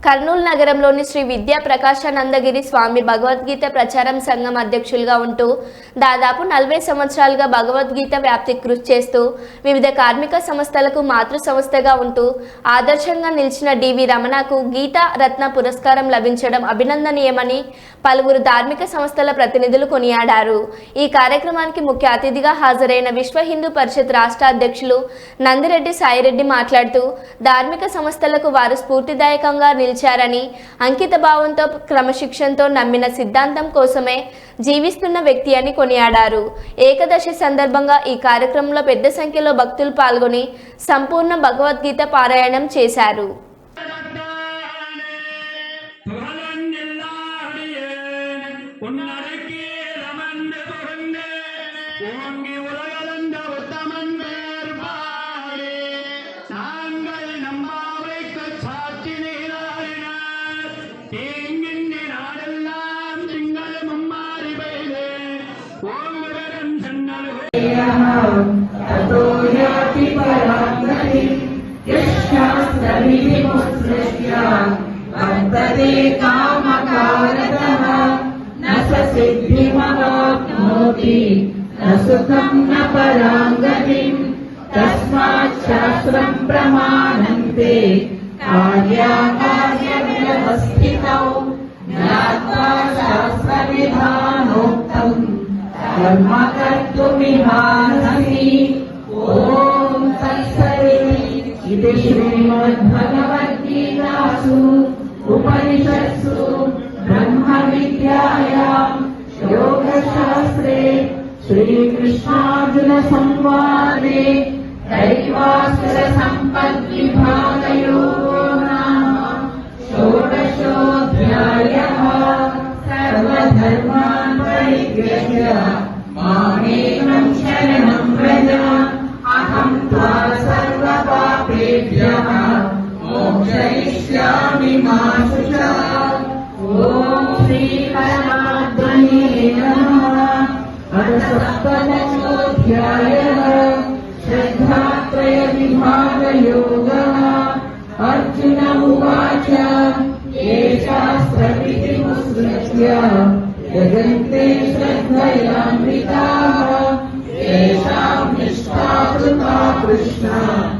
కర్నూలు నగరంలోని శ్రీ విద్యా ప్రకాశానందగిరి స్వామి భగవద్గీత ప్రచారం సంఘం అధ్యక్షులుగా ఉంటూ దాదాపు నలభై సంవత్సరాలుగా భగవద్గీత వ్యాప్తి కృషి చేస్తూ వివిధ కార్మిక సంస్థలకు మాతృ సంస్థగా ఉంటూ ఆదర్శంగా నిలిచిన డివి రమణకు గీతా రత్న పురస్కారం లభించడం అభినందనీయమని పలువురు ధార్మిక సంస్థల ప్రతినిధులు కొనియాడారు. ఈ కార్యక్రమానికి ముఖ్య అతిథిగా హాజరైన విశ్వ హిందూ పరిషత్ రాష్ట్ర అధ్యక్షులు నందిరెడ్డి సాయిరెడ్డి మాట్లాడుతూ ధార్మిక సంస్థలకు వారు స్ఫూర్తిదాయకంగా నిలిచారని అంకిత భావంతో క్రమశిక్షణతో నమ్మిన సిద్ధాంతం కోసమే జీవిస్తున్న వ్యక్తి అని కొనియాడారు ఏకదశి సందర్భంగా ఈ కార్యక్రమంలో పెద్ద సంఖ్యలో భక్తులు పాల్గొని సంపూర్ణ భగవద్గీత పారాయణం చేశారు உன்னடக்கே ரமந்து புகழ்ந்து ஓங்கி உலகளந்த உத்தமன் वर्तते कामकारतः न स सिद्धिमवाप्नोति न सुखम् न पराङ्गतिम् तस्मात् शास्त्रम् प्रमाणन्ते कार्याकार्यव्यवस्थितौ ज्ञात्वा शास्त्रविधानोक्तम् कर्म कर्तुमिहानसि ॐ तत्सदिति इति श्रीमद्भगवद्गीतासु उपनिषत्सु ब्रह्मविद्यायाम् योगशास्त्रे श्रीकृष्णार्जुनसंवादे दैवासुरसम्पद्विभागयोगो मोक्षयिष्यामि मा शुचा ॐ श्रीपरमात्मने नमः अथ सप्तदशोऽध्यायः श्रद्धात्रयविभागयोगः अर्जुन उवाच ये शास्त्रविधिमुत्सृज्य यजन्ते श्रद्धयान्विताः येषां निष्ठा कृता कृष्ण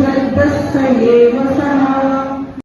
Santa Sayeva